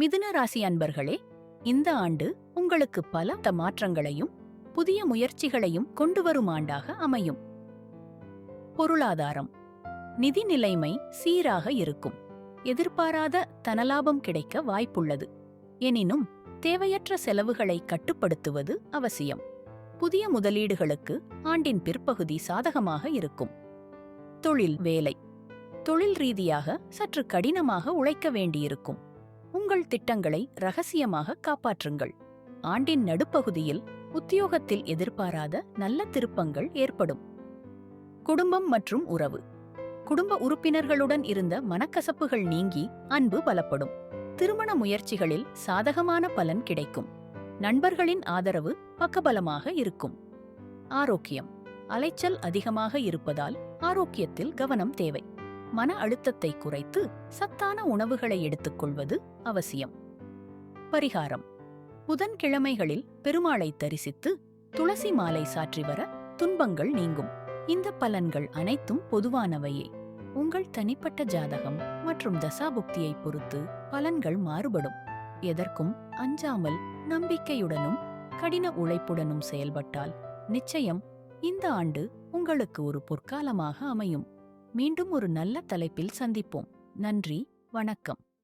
மிதுன ராசி அன்பர்களே இந்த ஆண்டு உங்களுக்கு பல த மாற்றங்களையும் புதிய முயற்சிகளையும் கொண்டு வரும் ஆண்டாக அமையும். பொருளாதாரம். நிதி நிலைமை சீராக இருக்கும். எதிர்பாராத தனலாபம் கிடைக்க வாய்ப்புள்ளது. எனினும் தேவையற்ற செலவுகளை கட்டுப்படுத்துவது அவசியம். புதிய முதலீடுகளுக்கு ஆண்டின் பிற்பகுதி சாதகமாக இருக்கும். தொழில் வேலை. தொழில் ரீதியாக சற்று கடினமாக உழைக்க வேண்டியிருக்கும். உங்கள் திட்டங்களை ரகசியமாக காப்பாற்றுங்கள். ஆண்டின் நடுப்பகுதியில் உத்தியோகத்தில் எதிர்பாராத நல்ல திருப்பங்கள் ஏற்படும். குடும்பம் மற்றும் உறவு. குடும்ப உறுப்பினர்களுடன் இருந்த மனக்கசப்புகள் நீங்கி அன்பு பலப்படும். திருமண முயற்சிகளில் சாதகமான பலன் கிடைக்கும். நண்பர்களின் ஆதரவு பக்கபலமாக இருக்கும். ஆரோக்கியம். அலைச்சல் அதிகமாக இருப்பதால் ஆரோக்கியத்தில் கவனம் தேவை. மன அழுத்தத்தை குறைத்து சத்தான உணவுகளை எடுத்துக்கொள்வது அவசியம். பரிகாரம். புதன்கிழமைகளில் பெருமாளை தரிசித்து துளசி மாலை சாற்றி வர துன்பங்கள் நீங்கும். இந்த பலன்கள் அனைத்தும் பொதுவானவையே. உங்கள் தனிப்பட்ட ஜாதகம் மற்றும் தசாபுக்தியை பொறுத்து பலன்கள் மாறுபடும். எதற்கும் அஞ்சாமல் நம்பிக்கையுடனும் கடின உழைப்புடனும் செயல்பட்டால் நிச்சயம் இந்த ஆண்டு உங்களுக்கு ஒரு பொற்காலமாக அமையும். மீண்டும் ஒரு நல்ல தலைப்பில் சந்திப்போம். நன்றி வணக்கம்.